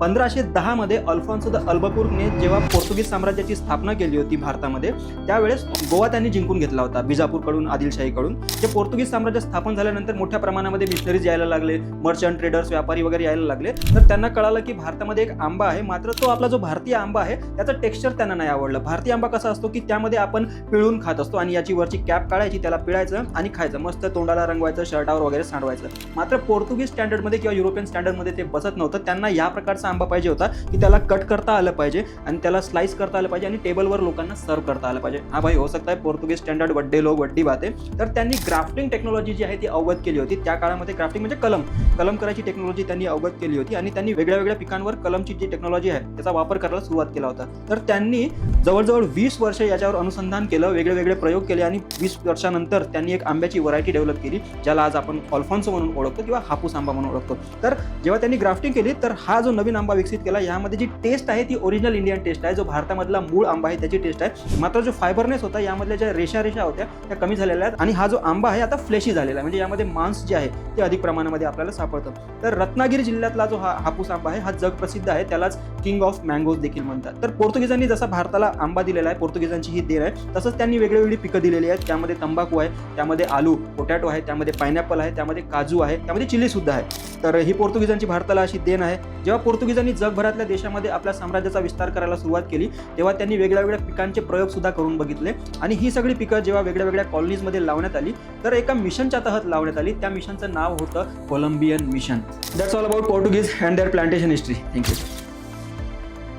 पंधराशे दहामध्ये अल्फॉन्सो द अल्बपूरने जेव्हा पोर्तुगीज साम्राज्याची स्थापना केली होती भारतामध्ये त्यावेळेस गोवा त्यांनी जिंकून घेतला होता बिजापूरकडून आदिलशाहीकडून. जे पोर्तुगीज साम्राज्य स्थापन झाल्यानंतर मोठ्या प्रमाणामध्ये मिशनरीज यायला लागले मर्चंट ट्रेडर्स व्यापारी वगैरे यायला लागले. तर त्यांना कळालं की भारतामध्ये एक आंबा आहे मात्र तो आपला जो भारतीय आंबा आहे त्याचं टेक्स्चर त्यांना नाही आवडलं. भारतीय आंबा कसा असतो की त्यामध्ये आपण पिळून खात असतो आणि याची वरची कॅप काढायची त्याला पिळायचं आणि खायचं. मस्त तोंडाला रंगवायचं शर्टावर वगैरे सांडवायचं. मात्र पोर्तुगीज स्टँडर्डमध्ये किंवा युरोपियन स्टँडर्डमध्ये ते बसत नव्हतं. त्यांना या प्रकारचा आंबा पाहिजे होता की त्याला कट करता आलं पाहिजे आणि त्याला स्लाइस करता आलं पाहिजे आणि टेबलवर लोकांना सर्व करता आलं पाहिजे. हा भाई हो सकता है पोर्तुगीज स्टँडर्ड वड्डे लोक वड्डी बाते तर त्यांनी ग्राफ्टिंग टेक्नॉलॉजी जी आहे ती अवगत केली होती. त्या काळामध्ये ग्राफ्टिंग म्हणजे कलम. कलम करायची टेक्नॉलॉजी त्यांनी अवगत केली होती आणि त्यांनी वेगळ्या वेगळ्या पिकांवर कलमची जी टेक्नॉलॉजी आहे त्याचा वापर करायला सुरुवात केला होता. तर त्यांनी जवळजवळ वीस वर्ष याच्यावर अनुसंधान केलं वेगळे वेगळे प्रयोग केले आणि वीस वर्षानंतर त्यांनी एक आंब्याची व्हरायटी डेव्हलप केली ज्याला आज आपण ऑल्फॉन्सो म्हणून ओळखतो किंवा हापूस आंबा म्हणून ओळखतो. तर जेव्हा त्यांनी ग्राफ्टिंग केली तर हा जो नवीन आंबा विकसित केला यामध्ये जी टेस्ट आहे ती ओरिजिनल इंडियन टेस्ट आहे. जो भारतामधला मूळ आंबा आहे त्याची टेस्ट आहे. मात्र जो फायबरनेस होता यामधल्या ज्या रेषा रेषा होत्या त्या कमी झालेल्या आहेत. आणि हा जो आंबा आहे आता फ्लेशी झालेला आहे. म्हणजे यामध्ये मांस जे आहे ते अधिक प्रमाणामध्ये आपल्याला सापडतं. तर रत्नागिरी जिल्ह्यातला जो हा हापूस आंबा आहे हा जगप्रसिद्ध आहे. त्यालाच किंग ऑफ मँगोज देखील म्हणतात. तर पोर्तुगीजांनी जसा भारताला आंबा दिलेला आहे पोर्तुगीजांची ही देण आहे तसंच त्यांनी वेगळी पिकं दिलेली आहेत. त्यामध्ये तंबाखू आहे त्यामध्ये आलू पोटॅटो आहे त्यामध्ये पायनॅपल आहे त्यामध्ये काजू आहे त्यामध्ये चिली सुद्धा आहे. तर ही पोर्तुगीजांची भारताला अशी देण आहे. जेव्हा पोर्तुगीजांनी जगभरातल्या देशामध्ये आपल्या साम्राज्याचा विस्तार करायला सुरुवात केली तेव्हा त्यांनी वेगळ्या वेगळ्या पिकांचे प्रयोग सुद्धा करून बघितले. आणि ही सगळी पिकं जेव्हा वेगळ्या वेगळ्या कॉलनीजमध्ये लावण्यात आली तर एका मिशनच्या तहत लावण्यात आली. त्या मिशनचं नाव होतं Colombian mission that's all about Portuguese and their plantation history thank you